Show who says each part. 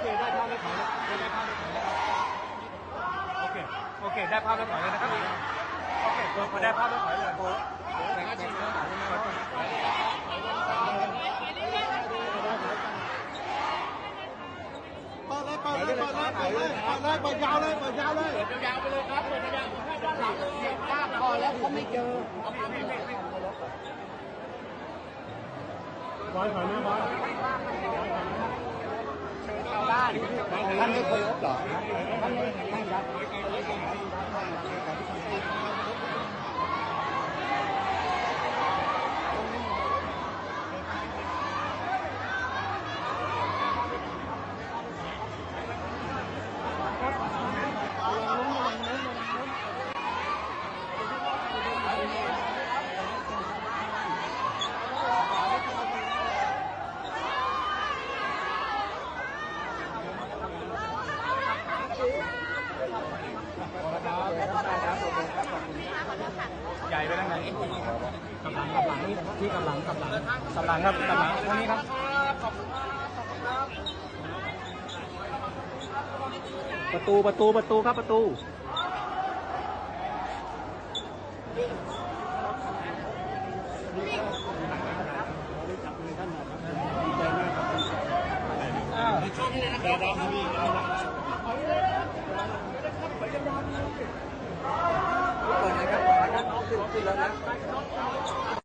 Speaker 1: เคได้ภาพแล้วถอยแล้วได้ภาพแล้วถอยแล้วโอเคโอเคได้ภาพแล้วถอยเลยนะครับโอเคพอได้ภาพแล้วถอยเลย
Speaker 2: เปิดเลยเปิดเลยเปิดเลยเปิดเลยเปิดเลยเปิดยาวเลยเปิดยาวเลย
Speaker 1: ยาวไปเลยครับเปิดยาวด้านหลังเสียบภาพพอแล้วเขาไม่เจอ
Speaker 2: บอยถอยนะบอย
Speaker 1: ท่านไม่เคยพบหรอท่านไม่ไม่รับ ใหญ่ไปทางไหนกำลังกำลังที่กำลังกำลังกำลังครับกำลังทางนี้ครับประตูประตูประตูครับประตู
Speaker 2: เปิดเลยครับ de la.